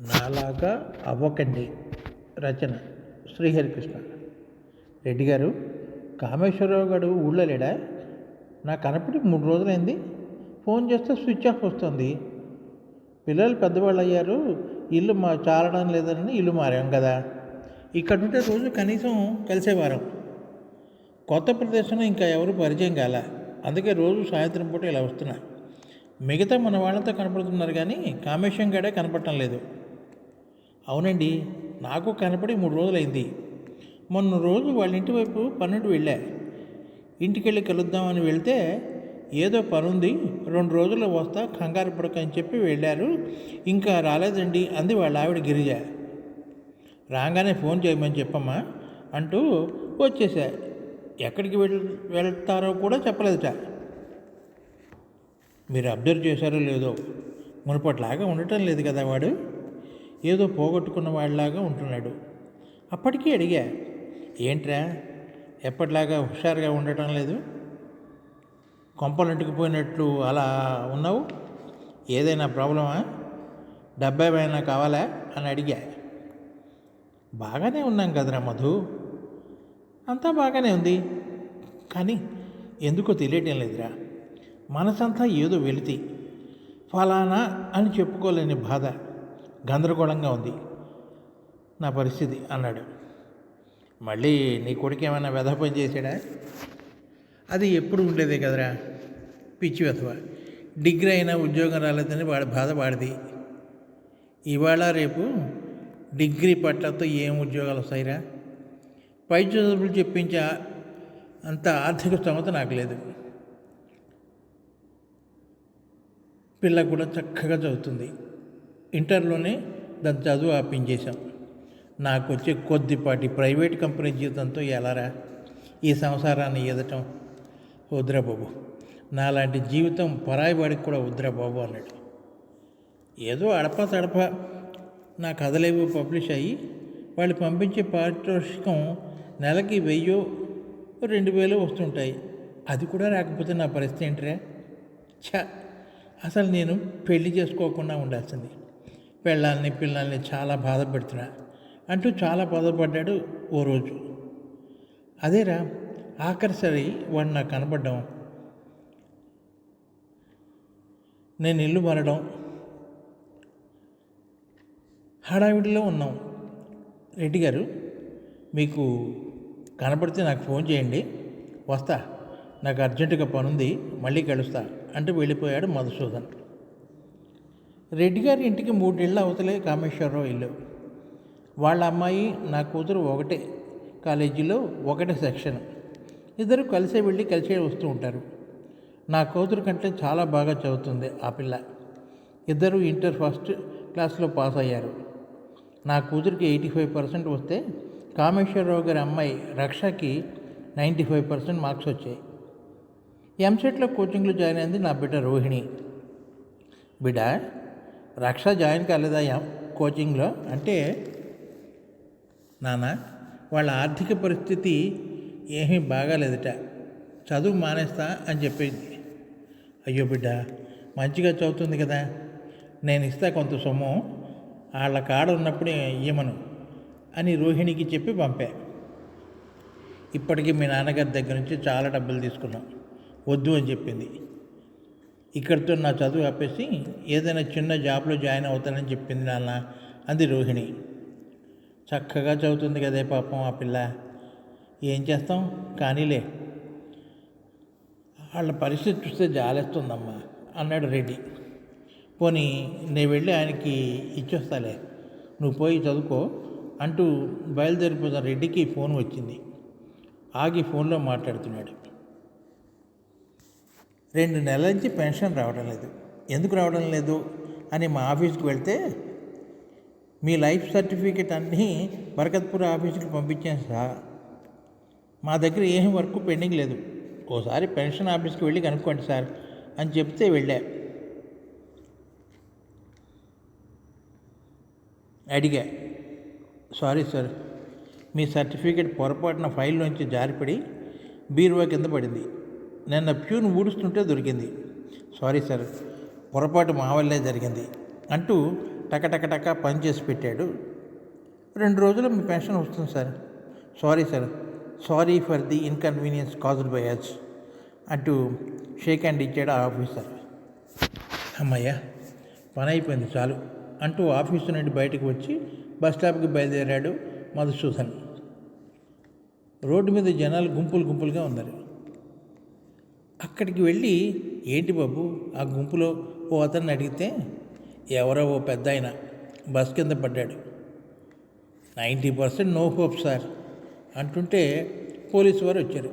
నాలాగా అవ్వకండి. రచన శ్రీహరికృష్ణ. రెడ్డి గారు కామేశ్వరరావు గారు ఊళ్ళో లేడా? నా కనపడి మూడు రోజులైంది. ఫోన్ చేస్తే స్విచ్ ఆఫ్ వస్తుంది. పిల్లలు పెద్దవాళ్ళు అయ్యారు. ఇల్లు మా చాలడం లేదని ఇల్లు మారాం కదా. ఇక్కడ ఉంటే రోజు కనీసం కలిసేవారం. కొత్త ప్రదేశంలో ఇంకా ఎవరు పరిచయం కాల. అందుకే రోజు సాయంత్రం పూట ఇలా వస్తున్నా. మిగతా మన వాళ్ళంతా కనపడుతున్నారు కానీ కామేశ్వరం గడే కనపడటం లేదు. అవునండి నాకు కనపడి మూడు రోజులైంది. మొన్న రోజు వాళ్ళ ఇంటి వైపు పన్నెండు వెళ్ళా. ఇంటికి వెళ్ళి కలుద్దామని వెళ్తే ఏదో పని ఉంది రెండు రోజుల్లో వస్తా కంగారు పడక అని చెప్పి వెళ్ళారు. ఇంకా రాలేదండి అంది వాళ్ళ ఆవిడ గిరిజ. రాగానే ఫోన్ చేయమని చెప్పమ్మా అంటూ వచ్చేసా. ఎక్కడికి వెళ్ వెళ్తారో కూడా చెప్పలేదుట. మీరు అబ్జర్వ్ చేశారో లేదో మునుపట్లాగా ఉండటం లేదు కదా వాడు? ఏదో పోగొట్టుకున్న వాళ్ళలాగా ఉంటున్నాడు. అప్పటికీ అడిగా ఏంట్రా ఎప్పటిలాగా హుషారుగా ఉండటం లేదు? కొంపలంటుకుపోయినట్లు అలా ఉన్నావు? ఏదైనా ప్రాబ్లమా? డబ్బా ఏమైనా కావాలా? అని అడిగా. బాగానే ఉన్నాం కదరా మధు. అంతా బాగానే ఉంది. కానీ ఎందుకో తెలియటం లేదురా. మనసంతా ఏదో వెలితి. ఫలానా అని చెప్పుకోలేని బాధ. గందరగోళంగా ఉంది. నా పరిస్థితి అన్నాడు. మళ్ళీ నీ కొడుకు ఏమైనా వ్యధ పని చేశాడా? అది ఎప్పుడు ఉండేదే కదరా? పిచ్చి వెధవ డిగ్రీ అయినా ఉద్యోగం రాలేదని వాడి బాధ వాడిది. ఇవాళ రేపు డిగ్రీ పట్లతో ఏం ఉద్యోగాలు వస్తాయిరా? పై చదువులు చెప్పించే అంత ఆర్థిక స్థమత నాకు లేదు. పిల్ల కూడా చక్కగా చదువుతుంది. ఇంటర్లోనే దాని చదువు ఆపించేశాం. నాకు వచ్చే కొద్దిపాటి ప్రైవేట్ కంపెనీ జీవితంతో ఎలారా ఈ సంసారాన్ని ఎదటం? వద్దురా బాబు. నాలాంటి జీవితం పరాయి వాడికి కూడా వద్దురా బాబు అన్నాడు. ఏదో అడప తడప నా కథలేవో పబ్లిష్ అయ్యి వాళ్ళు పంపించే పారితోషికం నెలకి వెయ్యో రెండు వేలు వస్తుంటాయి. అది కూడా రాకపోతే నా పరిస్థితి ఏంటిరా? ఛ! అసలు నేను పెళ్ళి చేసుకోకుండా ఉండాల్సింది. పెళ్ళాలని పిల్లల్ని చాలా బాధ పెడుతున్నా అంటూ చాలా బాధపడ్డాడు ఓ రోజు. అదేరా ఆఖరిసరి వాడు నాకు కనపడ్డం. నేను ఇల్లు మారడం. హడావిడిలో ఉన్నాం. రెడ్డి గారు మీకు కనపడితే నాకు ఫోన్ చేయండి. వస్తా నాకు అర్జెంటుగా పనుంది మళ్ళీ కలుస్తా అంటూ వెళ్ళిపోయాడు మధుసూదన్. రెడ్డి గారి ఇంటికి మూడేళ్ళు అవతలే కామేశ్వరరావు ఇల్లు వాళ్ళ అమ్మాయి నా కూతురు ఒకటే. కాలేజీలో ఒకటే సెక్షన్. ఇద్దరు కలిసే వెళ్ళి కలిసే వస్తూ ఉంటారు. నా కూతురు కంటే చాలా బాగా చదువుతుంది ఆ పిల్ల. ఇద్దరు ఇంటర్ ఫస్ట్ క్లాస్లో పాస్ అయ్యారు. నా కూతురికి ఎయిటీ ఫైవ్ పర్సెంట్ వస్తే కామేశ్వరరావు గారి అమ్మాయి రక్షకి నైంటీ ఫైవ్ పర్సెంట్ మార్క్స్ వచ్చాయి. ఎంసెట్లో కోచింగ్లో జాయిన్ అయింది నా బిడ్డ రోహిణి. బిడ్డ రక్ష జాయిన్ కాలేదా కోచింగ్లో. అంటే నాన్న వాళ్ళ ఆర్థిక పరిస్థితి ఏమీ బాగాలేదట. చదువు మానేస్తా అని చెప్పింది. అయ్యో బిడ్డ మంచిగా చదువుతుంది కదా. నేను ఇస్తా కొంత సొమ్ము వాళ్ళ కాడ ఉన్నప్పుడే ఇయ్యమను అని రోహిణికి చెప్పి పంపా. ఇప్పటికీ మీ నాన్నగారి దగ్గర నుంచి చాలా డబ్బులు తీసుకున్నాం. వద్దు అని చెప్పింది. ఇక్కడితో నా చదువు ఆపేసి ఏదైనా చిన్న జాబ్లో జాయిన్ అవుతానని చెప్పింది నాన్న. అంది రోహిణి. చక్కగా చదువుతుంది కదే పాపం ఆ పిల్ల. ఏం చేస్తాం? కానీలే. వాళ్ళ పరిస్థితి చూస్తే జాలేస్తుందమ్మా అన్నాడు రెడ్డి. పోనీ నేను వెళ్ళి ఆయనకి ఇచ్చొస్తాలే. నువ్వు పోయి చదువుకో అంటూ బయలుదేరిపోతున్న రెడ్డికి ఫోన్ వచ్చింది. ఆగి ఫోన్లో మాట్లాడుతున్నాడు. రెండు నెలల నుంచి పెన్షన్ రావడం లేదు. ఎందుకు రావడం లేదు? అని మా ఆఫీస్కి వెళ్తే మీ లైఫ్ సర్టిఫికేట్ అన్నీ బరకత్పూర్ ఆఫీస్కి పంపించాను సార్. మా దగ్గర ఏం వర్క్ పెండింగ్ లేదు. ఓసారి పెన్షన్ ఆఫీస్కి వెళ్ళి కనుక్కోండి సార్ అని చెప్తే వెళ్ళా. అడిగా సారీ సార్ మీ సర్టిఫికేట్ పొరపాటున ఫైల్లోంచి జారిపడి బీరువా కింద పడింది. నిన్న ప్యూన్ ఊడుస్తుంటే దొరికింది. సారీ సార్ పొరపాటు మా వల్లే జరిగింది అంటూ టక టక టక పని చేసి పెట్టాడు. రెండు రోజులు మీ పెన్షన్ వస్తుంది sir. Sorry sir sorry for the inconvenience caused by us అంటూ షేక్ హ్యాండ్ ఇచ్చాడు ఆ ఆఫీసర్. అమ్మయ్యా పని అయిపోయింది చాలు అంటూ ఆఫీసు నుండి బయటకు వచ్చి బస్ స్టాప్కి బయలుదేరాడు మధుసూదన్. రోడ్డు మీద జనాలు గుంపులు గుంపులుగా ఉన్నారు. అక్కడికి వెళ్ళి ఏంటి బాబు ఆ గుంపులో ఓ అతన్ని అడిగితే ఎవరో ఓ పెద్ద ఆయన బస్ కింద పడ్డాడు. Ninety percent no hope sir అంటుంటే పోలీసు వారు వచ్చారు.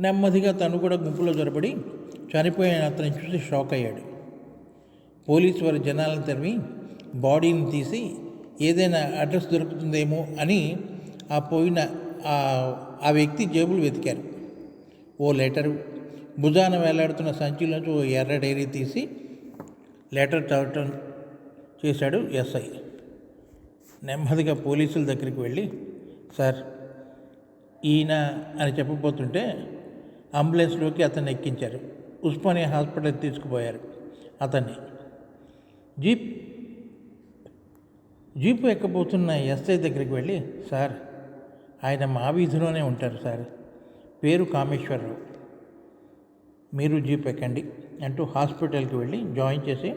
నెమ్మదిగా తను కూడా గుంపులో జొరబడి చనిపోయిన అతను చూసి షాక్ అయ్యాడు. పోలీసు వారు జనాలను తరిమి బాడీని తీసి ఏదైనా అడ్రస్ దొరుకుతుందేమో అని ఆ పోయిన ఆ ఆ వ్యక్తి జేబులు వెతికారు. ఓ లెటరు భుజాన వేలాడుతున్న సంచిలోంచి ఓ ఎర్ర డైరీ తీసి లెటర్ చదవటం చేశాడు ఎస్ఐ. నెమ్మదిగా పోలీసుల దగ్గరికి వెళ్ళి సార్ ఈయన అని చెప్పబోతుంటే అంబులెన్స్లోకి అతన్ని ఎక్కించారు. ఉస్మానియా హాస్పిటల్కి తీసుకుపోయారు అతన్ని. జీప్ జీపు ఎక్కబోతున్న ఎస్ఐ దగ్గరికి వెళ్ళి సార్ ఆయన మా వీధిలోనే ఉంటారు సార్. పేరు కామేశ్వరరావు. మీరు జీప్ ఎక్కండి అంటూ హాస్పిటల్కి వెళ్ళి జాయిన్ చేసి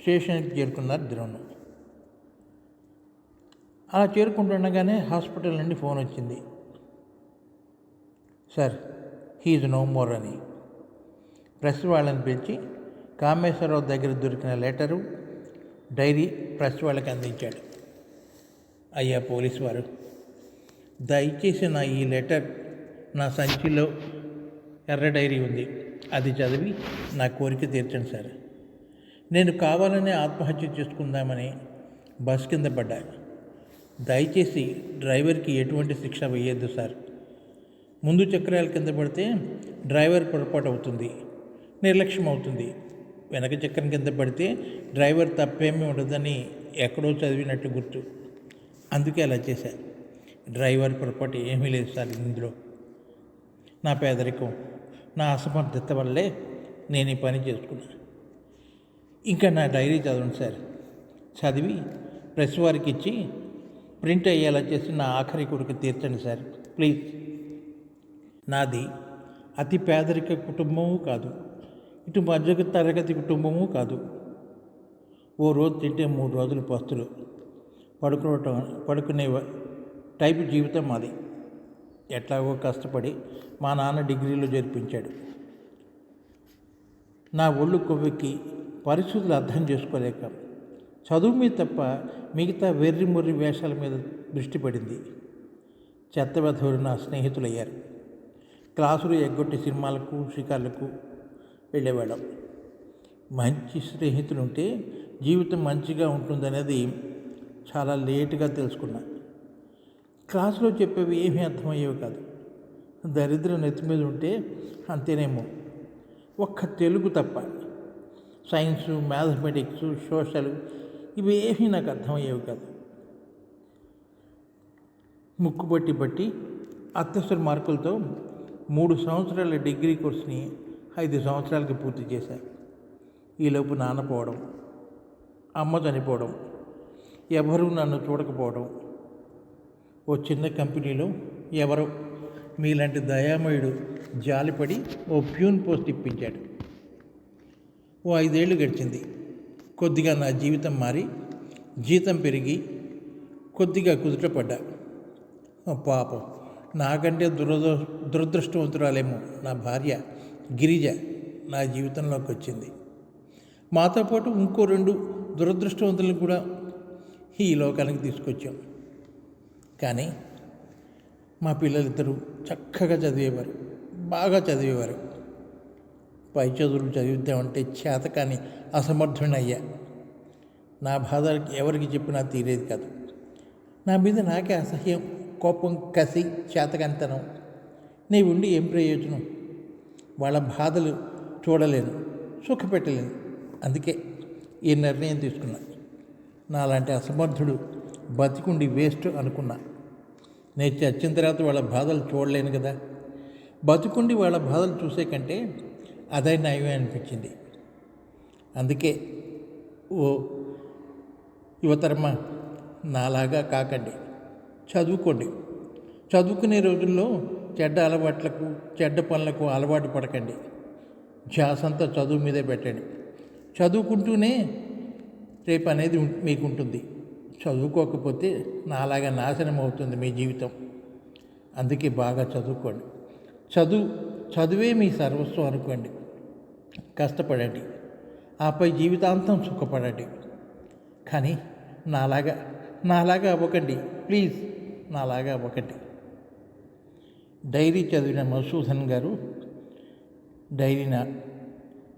స్టేషన్కి చేరుకున్నారు ద్రోణం అలా చేరుకుంటుండగానే హాస్పిటల్ నుండి ఫోన్ వచ్చింది. సార్ హీజ్ నో మోర్ అని. ప్రెస్ వాళ్ళని పిలిచి కామేశ్వరరావు దగ్గర దొరికిన లెటరు డైరీ ప్రెస్ వాళ్ళకి అందించాడు. అయ్యా పోలీసు వారు దయచేసి నా ఈ లెటర్ నా సంచిలో ఎర్ర డైరీ ఉంది. అది చదివి నా కోరిక తీర్చండి సార్. నేను కావాలనే ఆత్మహత్య చేసుకుందామని బస్ కింద పడ్డా దయచేసి డ్రైవర్కి ఎటువంటి శిక్ష వేయద్దు సార్. ముందు చక్రాల కింద పడితే డ్రైవర్ పొరపాటు అవుతుంది నిర్లక్ష్యం అవుతుంది. వెనక చక్రం కింద పడితే డ్రైవర్ తప్పేమీ ఉండదని ఎక్కడో చదివినట్టు గుర్తు. అందుకే అలా చేశారు డ్రైవర్ పొరపాటు ఏమీ లేదు సార్ ఇందులో. నా పేదరికం. నా అసమర్థత వల్లే నేను ఈ పని చేసుకున్నాను. ఇంకా నా డైరీ చదవండి సార్. చదివి ప్రెస్ వారికి ఇచ్చి ప్రింట్ అయ్యేలా చేసి నా ఆఖరి కొడుకు తీర్చండి సార్. ప్లీజ్. నాది అతి పేదరిక కుటుంబము కాదు. ఇటు మధ్య తరగతి కుటుంబము కాదు. ఓ రోజు తింటే మూడు రోజులు పస్తులు. పడుకోవటం పడుకునే టైపు జీవితం మాది. ఎట్లాగో కష్టపడి మా నాన్న డిగ్రీలో జరిపించాడు నా ఒళ్ళు కొవ్వెక్కి పరిస్థితులు అర్థం చేసుకోలేక చదువు మీద తప్ప మిగతా వెర్రి మొర్రి వేషాల మీద దృష్టి పడింది. చెత్త వెధవులు నా స్నేహితులయ్యారు. క్లాసులు ఎగ్గొట్టి సినిమాలకు షికార్లకు వెళ్ళేవాళ్ళం. మంచి స్నేహితులు ఉంటే జీవితం మంచిగా ఉంటుందనేది చాలా లేటుగా తెలుసుకున్నా. క్లాసులో చెప్పేవి ఏమీ అర్థమయ్యేవి కాదు. దరిద్రం నెత్తి మీద ఉంటే అంతేనేమో. ఒక్క తెలుగు తప్ప. సైన్సు మ్యాథమెటిక్స్ సోషల్ ఇవి ఏమీ నాకు అర్థమయ్యేవి కాదు. ముక్కు బట్టి బట్టి అత్యవసర మార్కులతో మూడు సంవత్సరాల డిగ్రీ కోర్సుని ఐదు సంవత్సరాలకి పూర్తి చేశారు ఈలోపు నాన్న పోవడం అమ్మ చనిపోవడం ఎవరూ నన్ను చూడకపోవడం ఓ చిన్న కంపెనీలో ఎవరో మీలాంటి దయామయుడు జాలిపడి ఓ ప్యూన్ పోస్ట్ ఇప్పించాడు. ఓ ఐదేళ్ళు గడిచింది. కొద్దిగా నా జీవితం మారి జీతం పెరిగి కొద్దిగా కుదుటపడ్డా. పాపం నాకంటే దురద దురదృష్టవంతురాలేమో నా భార్య గిరిజ నా జీవితంలోకి వచ్చింది. మాతో పాటు ఇంకో రెండు దురదృష్టవంతులను కూడా ఈ లోకానికి తీసుకొచ్చాం. కానీ మా పిల్లలిద్దరూ చక్కగా చదివేవారు బాగా చదివేవారు. పై చదువులు చదివిద్దామంటే చేత కానీ అసమర్థుడయ్యా నా బాధ ఎవరికి చెప్పినా తీరేది కాదు. నా మీద నాకే అసహ్యం కోపం కసి చేతకంతనం. నీ ఉండి ఏం ప్రయోజనం? వాళ్ళ బాధలు చూడలేను సుఖపెట్టలేను. అందుకే ఈ నిర్ణయం తీసుకున్నా. నాలాంటి అసమర్థుడు బతికుండి వేస్ట్ అనుకున్నా. నేను చచ్చిన తర్వాత వాళ్ళ బాధలు చూడలేను కదా. బతుకుండి వాళ్ళ బాధలు చూసే కంటే అదే నయమే అనిపించింది. అందుకే ఓ యువతరమ నాలాగా కాకండి. చదువుకోండి. చదువుకునే రోజుల్లో చెడ్డ అలవాట్లకు చెడ్డ పనులకు అలవాటు పడకండి. ధ్యాసంతా చదువు మీదే పెట్టండి. చదువుకుంటూనే రేపు అనేది మీకు ఉంటుంది చదువుకోకపోతే నాలాగా నాశనం అవుతుంది మీ జీవితం. అందుకే బాగా చదువుకోండి. చదువు చదువే మీ సర్వస్వం అనుకోండి. కష్టపడండి. ఆపై జీవితాంతం సుఖపడండి. కానీ నాలాగా నాలాగా అవ్వకండి. ప్లీజ్ నాలాగా అవ్వకండి. డైరీ చదివిన మధుసూదన్ గారు డైరీన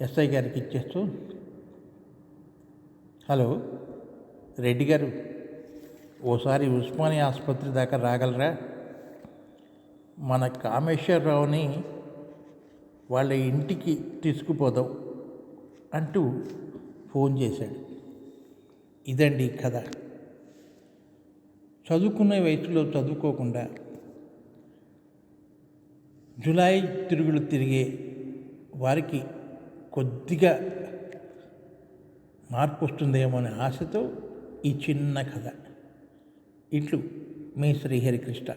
ఎస్ఐ గారికి ఇచ్చేస్తూ హలో రెడ్డి గారు ఓసారి ఉస్మానియా ఆసుపత్రి దాకా రాగలరా? మన కామేశ్వరరావుని వాళ్ళ ఇంటికి తీసుకుపోదాం అంటూ ఫోన్ చేశాడు. ఇదండి కథ. చదువుకునే వయసులో చదువుకోకుండా జులై తిరుగులు తిరిగే వారికి కొద్దిగా మార్పు వస్తుందేమో అనే ఆశతో ఈ చిన్న కథ. ఇట్లు మీ శ్రీహరికృష్ణ.